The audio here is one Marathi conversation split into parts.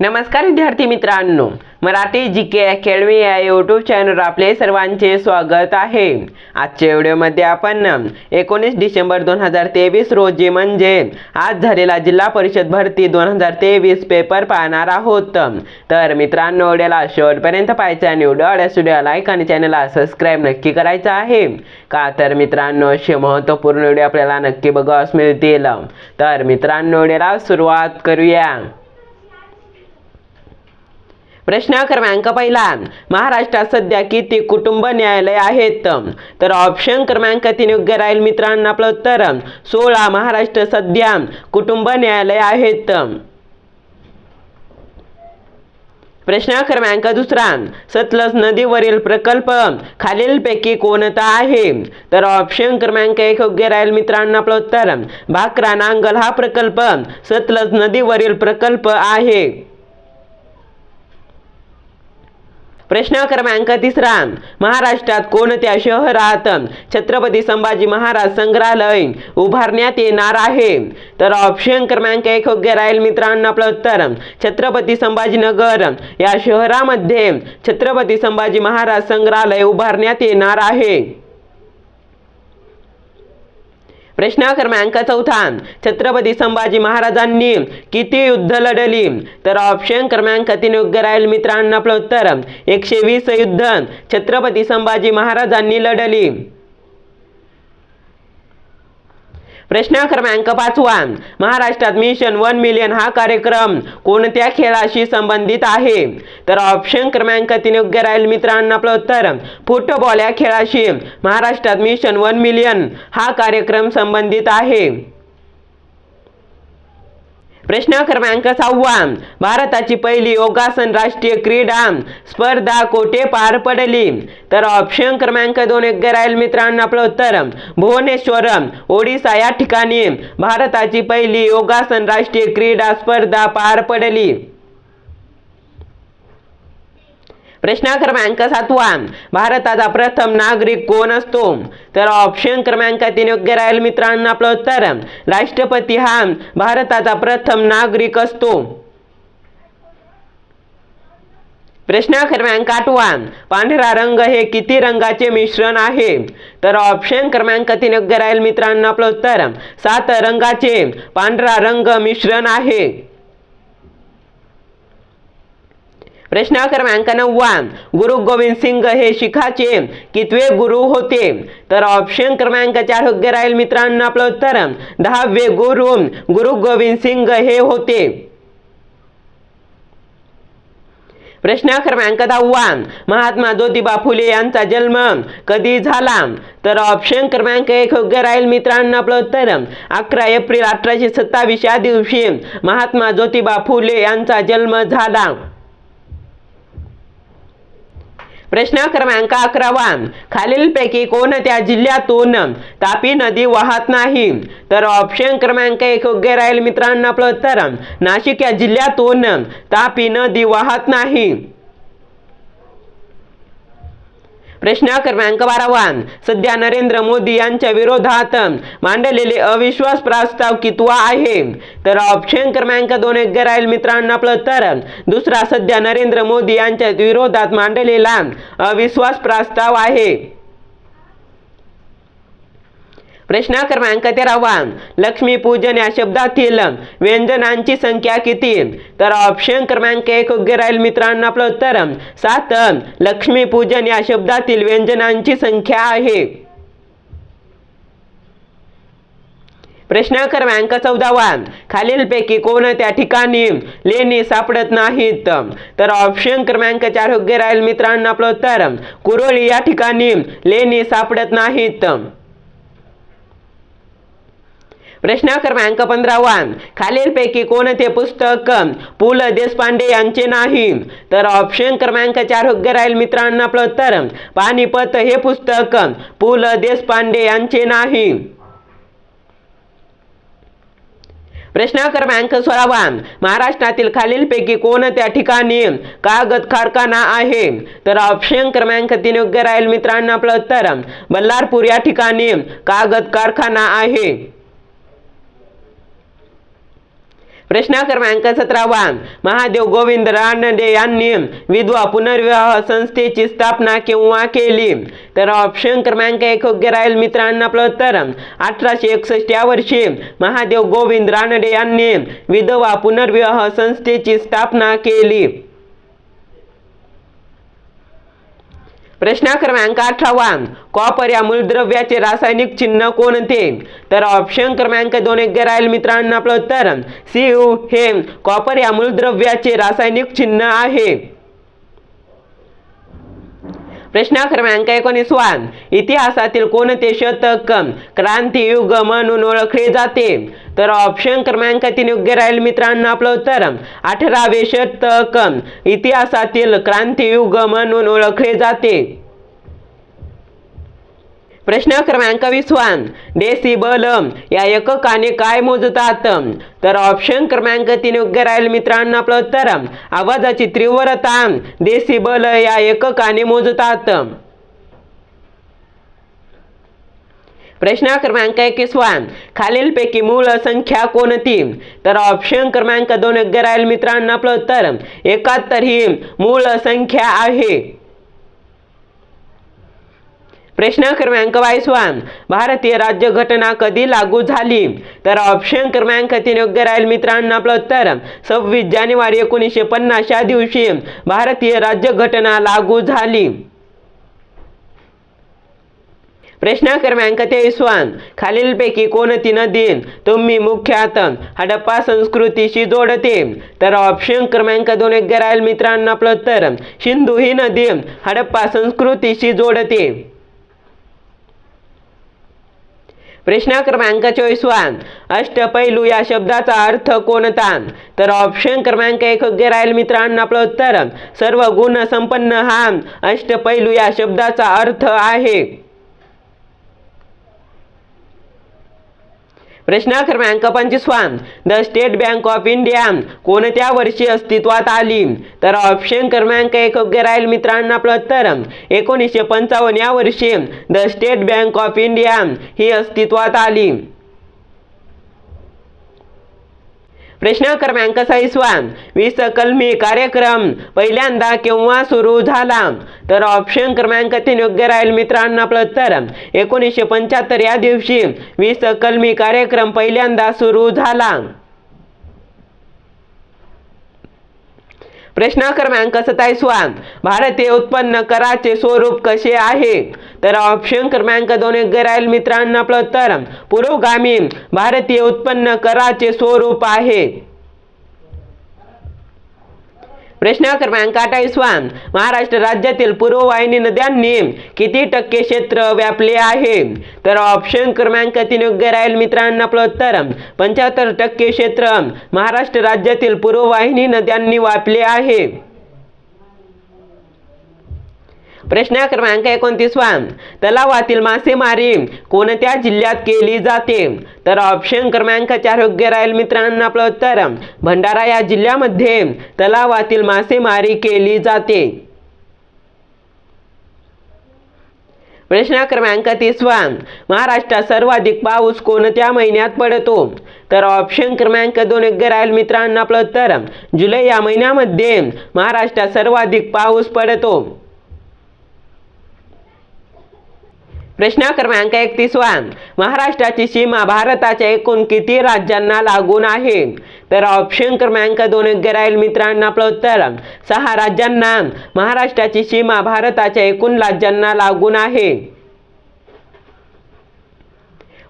नमस्कार विद्यार्थी मित्रांनो मराठी जी के अकॅडमी या यूट्यूब चॅनलवर आपले सर्वांचे स्वागत आहे. आजच्या व्हिडिओमध्ये आपण एकोणीस डिसेंबर दोन हजार तेवीस रोजी म्हणजे आज झालेला जिल्हा परिषद भरती दोन हजार तेवीस पेपर पाहणार आहोत. तर मित्रांनो व्हिडिओला शेवटपर्यंत पाहायचा आणि व्हिडिओ आवडल्यास व्हिडिओ लाईक आणि चॅनलला सबस्क्राईब नक्की करायचं आहे. का तर मित्रांनो असे महत्त्वपूर्ण व्हिडिओ आपल्याला नक्की बघावस मिळतील. तर मित्रांनो व्हिडिओला सुरुवात करूया. प्रश्न क्रमांक पहिला. महाराष्ट्रात सध्या किती कुटुंब न्यायालय आहेत? तर ऑप्शन क्रमांक तीन योग्य राहील मित्रांनो आपलं उत्तर. सोळा महाराष्ट्र सध्या कुटुंब न्यायालय आहेत. प्रश्न क्रमांक दुसरा. सतलज नदीवरील प्रकल्प खालीलपैकी कोणता आहे? तर ऑप्शन क्रमांक एक योग्य राहील मित्रांनो आपलं उत्तर. भाकरा नांगल हा प्रकल्प सतलज नदीवरील प्रकल्प आहे. प्रश्न क्रमांक तिसरा. महाराष्ट्रात कोणत्या शहरात छत्रपती संभाजी महाराज संग्रहालय उभारण्यात येणार आहे? तर ऑप्शन क्रमांक एक योग्य राहील मित्रांनो आपलं उत्तर. छत्रपती संभाजीनगर. या शहरामध्ये छत्रपती संभाजी महाराज संग्रहालय उभारण्यात येणार आहे. प्रश्न क्रमांक चौथा. छत्रपती संभाजी महाराजांनी किती युद्ध लढली? तर ऑप्शन क्रमांक तीन योग्य राहील मित्रांनो आपलं उत्तर. एकशे वीस युद्ध छत्रपती संभाजी महाराजांनी लढली. प्रश्न क्रमांक पाचवा महाराष्ट्रात मिशन वन मिलियन हा कार्यक्रम कोणत्या खेळाशी संबंधित आहे? तर ऑप्शन क्रमांक तीन योग्य राहील मित्रांनो आपलं उत्तर. फुटबॉल या खेळाशी महाराष्ट्रात मिशन वन मिलियन हा कार्यक्रम संबंधित आहे. प्रश्न क्रमांक सहावा. भारताची पहिली योगासन राष्ट्रीय क्रीडा स्पर्धा कोठे पार पडली? तर ऑप्शन क्रमांक दोन योग्य राहील मित्रांनो आपलं उत्तर भुवनेश्वर ओडिसा. या ठिकाणी भारताची पहिली योगासन राष्ट्रीय क्रीडा स्पर्धा पार पडली. प्रश्न क्रमांक सातवा. भारताचा प्रथम नागरिक कोण असतो? तर ऑप्शन क्रमांक तीन योग्य राहील मित्रांनो आपलं उत्तर. राष्ट्रपती हा भारताचा प्रथम नागरिक असतो. प्रश्न क्रमांक आठवा. पांढरा रंग हे किती रंगाचे मिश्रण आहे? तर ऑप्शन क्रमांक तीन योग्य राहील मित्रांनो आपलं उत्तर. सात रंगाचे पांढरा रंग मिश्रण आहे. प्रश्न क्रमांक नववा गुरु गोविंद सिंग हे शिखाचे कितवे गुरु होते. तर ऑप्शन क्रमांक चार योग्य राहील मित्रांनो आपलं उत्तर. दहावे गुरु गुरु गोविंद सिंग हे होते. प्रश्न क्रमांक दहावा. महात्मा ज्योतिबा फुले यांचा जन्म कधी झाला? तर ऑप्शन क्रमांक एक योग्य राहील मित्रांनो आपलं उत्तर. अकरा एप्रिल अठराशे सत्तावीस या दिवशी महात्मा ज्योतिबा फुले यांचा जन्म झाला. प्रश्न क्रमांक अकरावा खालीलपैकी कोणत्या जिल्ह्यातून तापी नदी वाहत नाही? तर ऑप्शन क्रमांक एक योग्य राहील मित्रांनो आपलं उत्तर. नाशिक या जिल्ह्यातून तापी नदी वाहत नाही. प्रश्न क्रमांक बारावा सध्या नरेंद्र मोदी यांच्या विरोधात मांडलेले अविश्वास प्रस्ताव कितवा आहे? तर ऑप्शन क्रमांक दोन एक राहील मित्रांनो आपलं तर. दुसरा सध्या नरेंद्र मोदी यांच्या विरोधात मांडलेला अविश्वास प्रस्ताव आहे. प्रश्न क्रमांक तेरावा. लक्ष्मीपूजन या शब्दातील व्यंजनांची संख्या किती? तर ऑप्शन क्रमांक एक योग्य राहील मित्रांनो आपलं उत्तर. सात. लक्ष्मीपूजन या शब्दातील व्यंजनांची संख्या आहे. प्रश्न क्रमांक चौदावा. खालीलपैकी कोणत्या ठिकाणी लेणी सापडत नाहीत? तर ऑप्शन क्रमांक चार योग्य राहील मित्रांनो आपलं उत्तर. कुरोळी या ठिकाणी लेणी सापडत नाहीत. प्रश्न क्रमांक पंधरावा. खालीलपैकी कोणते पुस्तक पु ल देशपांडे यांचे नाही? तर ऑप्शन क्रमांक चार योग्य राहील मित्रांनो आपलं उत्तर. पानिपत हे पुस्तक पु ल देशपांडे यांचे नाही. प्रश्न क्रमांक सोळावा. महाराष्ट्रातील खालीलपैकी कोणत्या ठिकाणी कागद कारखाना आहे? तर ऑप्शन क्रमांक तीन योग्य राहील मित्रांनो आपलं उत्तर. बल्लारपूर या ठिकाणी कागद कारखाना आहे. प्रश्न क्रमांक सतरावा. महादेव गोविंद रानडे यांनी विधवा पुनर्विवाह संस्थेची स्थापना केव्हा केली? तर ऑप्शन क्रमांक एक योग्य राहील मित्रांनो आपलं उत्तर. अठराशे एकसष्ट या वर्षी महादेव गोविंद रानडे यांनी विधवा पुनर्विवाह संस्थेची स्थापना केली. प्रश्न क्रमांक अठरावा कॉपर या मूलद्रव्याचे रासायनिक चिन्ह कोणते तर ऑप्शन क्रमांक दोन एक राहील मित्रांनो आपलं उत्तर सी यू हे कॉपर या मूलद्रव्याचे रासायनिक चिन्ह आहे. प्रश्न क्रमांक एकोणीसवा इतिहासातील कोणते शतक क्रांतियुग म्हणून ओळखले जाते? तर ऑप्शन क्रमांक तीन योग्य राहील मित्रांनो आपलं उत्तर. अठरावे शतक इतिहासातील क्रांतियुग म्हणून ओळखले जाते. प्रश्न क्रमांक वीसवा डेसिबल या एककाने काय मोजतात? तर ऑप्शन क्रमांक तीन योग्य राहील मित्रांनो आपलं उत्तर. आवाजाची तीव्रता डेसिबल या एककाने मोजतात. प्रश्न क्रमांक एकवीसवा खालीलपैकी मूळ संख्या कोणती? तर ऑप्शन क्रमांक दोन योग्य राहील मित्रांनो आपलं उत्तर. एकाहत्तर ही मूळ संख्या आहे. प्रश्न क्रमांक बावीसवा भारतीय राज्यघटना कधी लागू झाली? तर ऑप्शन क्रमांक तीन योग्य राहील मित्रांनो आपलं उत्तर. सव्वीस जानेवारी एकोणीसशे पन्नास या दिवशी भारतीय राज्यघटना लागू झाली. प्रश्न क्रमांक तेवीसवा खालीलपैकी कोणती नदी तुम्ही मुख्यात हडप्पा संस्कृतीशी जोडते? तर ऑप्शन क्रमांक दोन योग्य राहील मित्रांनो आपलं उत्तर. सिंधू ही नदी हडप्पा संस्कृतीशी जोडते. प्रश्न क्रमांक चोवीसवा अष्टपैलू या शब्दाचा अर्थ कोणता? तर ऑप्शन क्रमांक एक योग्य राहील मित्रांनो आपलं उत्तर. सर्व गुण संपन्न हा. अष्टपैलू या शब्दाचा अर्थ आहे. प्रश्न क्रमांक पंचवीसवा the State Bank of India. कोणत्या वर्षी अस्तित्वात आली? तर ऑप्शन क्रमांक एक योग्य राहील मित्रांनो आपलं उत्तर. एकोणीसशे पंचावन्न या वर्षी the State Bank of India ही अस्तित्वात आली. प्रश्न क्रमांक सहावीसवा वीस कलमी कार्यक्रम पहिल्यांदा केव्हा सुरू झाला? तर ऑप्शन क्रमांक तीन योग्य राहील मित्रांनो आपलं. उत्तर एकोणीसशे पंच्याहत्तर या दिवशी वीस कलमी कार्यक्रम पहिल्यांदा सुरू झाला. प्रश्न क्रमांक सत्तावीसवा भारतीय उत्पन्न कराचे स्वरूप कसे आहे? तर ऑप्शन क्रमांक दोन योग्य मित्रांना मित्रांनो आपलं तर पुरोगामी भारतीय उत्पन्न कराचे स्वरूप आहे. प्रश्न क्रमांक अठ्ठावीसवा महाराष्ट्र राज्यातील पूर्ववाहिनी नद्यांनी किती टक्के क्षेत्र व्यापले आहे? तर ऑप्शन क्रमांक तीन योग्य राहील मित्रांनो आपलं उत्तर. पंच्याहत्तर टक्के क्षेत्र महाराष्ट्र राज्यातील पूर्ववाहिनी नद्यांनी व्यापले आहे. प्रश्न क्रमांक एकोणतीसवा. तलावातील मासेमारी कोणत्या जिल्ह्यात केली जाते? तर ऑप्शन क्रमांक चार योग्य राहील मित्रांनो आपलं उत्तर. भंडारा या जिल्ह्यामध्ये तलावातील मासेमारी केली जाते. प्रश्न क्रमांक तीसवा. महाराष्ट्रात सर्वाधिक पाऊस कोणत्या महिन्यात पडतो? तर ऑप्शन क्रमांक दोन योग्य राहील मित्रांनो आपलं उत्तर. जुलै या महिन्यामध्ये महाराष्ट्रात सर्वाधिक पाऊस पडतो. प्रश्न क्रमांक एकतीसवा महाराष्ट्राची सीमा भारताच्या एकूण किती राज्यांना लागून आहे? तर ऑप्शन क्रमांक दोन योग्य राहील मित्रांना आपलं उत्तर. सहा राज्यांना. महाराष्ट्राची सीमा भारताच्या एकूण राज्यांना लागून आहे.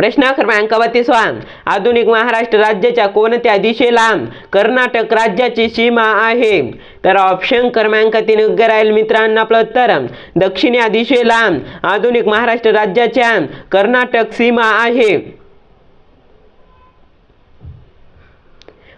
प्रश्न क्रमांक बत्तीसवा. आधुनिक महाराष्ट्र राज्याच्या कोणत्या दिशेला कर्नाटक राज्याची सीमा आहे? तर ऑप्शन क्रमांक तीन योग्य राहील मित्रांनो आपलं उत्तर. दक्षिण या दिशेला आधुनिक महाराष्ट्र राज्याच्या कर्नाटक सीमा आहे.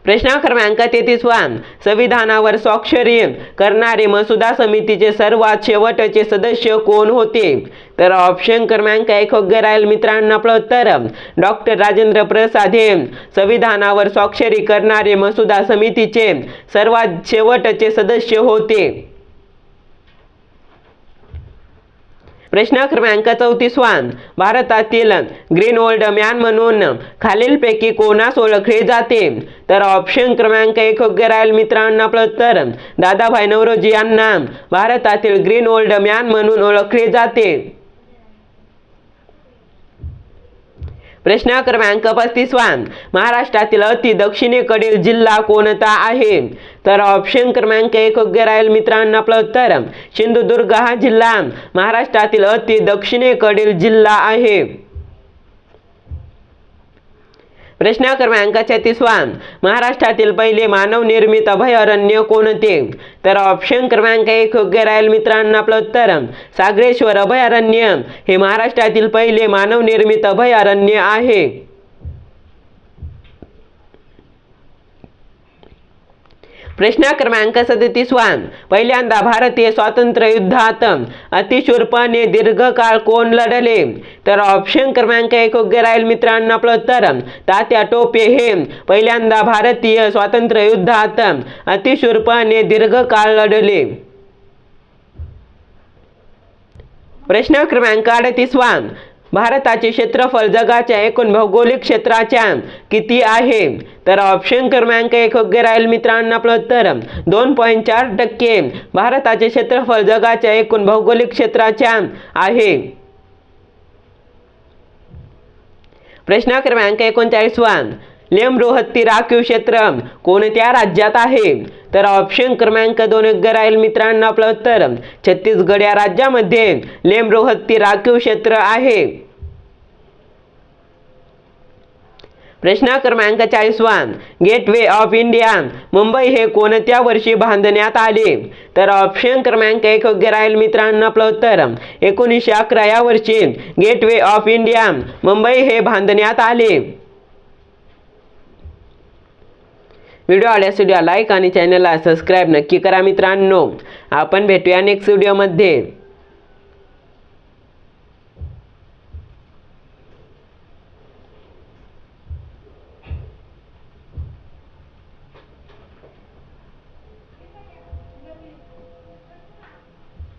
प्रश्न क्रमांक तेहतीसवा संविधानावर स्वाक्षरी करणारे मसुदा समितीचे सर्वात शेवटचे सदस्य कोण होते? तर ऑप्शन क्रमांक एक राहील मित्रांनो आपलं उत्तर. डॉक्टर राजेंद्र प्रसाद हे. संविधानावर स्वाक्षरी करणारे मसुदा समितीचे सर्वात शेवटचे सदस्य होते. प्रश्न क्रमांक चौतीसवान भारतातील ग्रीन ओल्ड मॅन म्हणून खालीलपैकी कोणास ओळखले जाते? तर ऑप्शन क्रमांक एक योग्य राहील मित्रांना आपलं दादाभाई नवरोजी यांना भारतातील ग्रीन ओल्ड मॅन म्हणून ओळखले जाते. प्रश्न क्रमांक पस्तीसवा महाराष्ट्रातील अति दक्षिणेकडील जिल्हा कोणता आहे? तर ऑप्शन क्रमांक एक योग्य राहील मित्रांनो आपलं उत्तर. सिंधुदुर्ग हा जिल्हा. महाराष्ट्रातील अति दक्षिणेकडील जिल्हा आहे. प्रश्न क्रमांक छत्तीसवा महाराष्ट्रातील पहिले मानवनिर्मित अभयारण्य कोणते? तर ऑप्शन क्रमांक एक योग्य राहील मित्रांनो आपलं उत्तर. सागरेश्वर अभयारण्य. हे महाराष्ट्रातील पहिले मानवनिर्मित अभयारण्य आहे. प्रश्न क्रमांक सदतीसवा पहिल्यांदा भारतीय स्वातंत्र्य युद्धात अतिशूरपणे दीर्घकाळ कोण लढले? तर ऑप्शन क्रमांक एक योग्य राहील मित्रांनो आपलं उत्तर तात्या टोपे हे पहिल्यांदा भारतीय स्वातंत्र्य युद्धात अतिशूरपणे दीर्घकाळ लढले. प्रश्न क्रमांक अडतीसवा भारताचे क्षेत्रफळ जगाच्या एकूण भौगोलिक क्षेत्राच्या किती आहे? तर ऑप्शन क्रमांक एक योग्य राहील मित्रांनो आपलं उत्तर. दोन पॉईंट चार टक्के. भारताचे क्षेत्रफळ जगाच्या एकूण भौगोलिक क्षेत्राच्या आहे. प्रश्न क्रमांक एकोणचाळीसवा लेमरोहत्ती राखीव क्षेत्र कोणत्या राज्यात आहे? तर ऑप्शन क्रमांक दोन योग्य राहील मित्रांनो आपलं उत्तर छत्तीसगड या राज्यामध्ये लेमरोहत्ती राखीव क्षेत्र आहे. प्रश्न क्रमांक चाळीसवा गेटवे ऑफ इंडिया मुंबई हे कोणत्या वर्षी बांधण्यात आले? तर ऑप्शन क्रमांक एक योग्य राहील मित्रांनो आपलं उत्तर एकोणीसशे अकरा या वर्षी गेटवे ऑफ इंडिया मुंबई हे बांधण्यात आले. व्हिडिओ आवडल्यास व्हिडिओ लाईक आणि चॅनलला सबस्क्राईब नक्की करा मित्रांनो. आपण भेटूया नेक्स्ट व्हिडिओमध्ये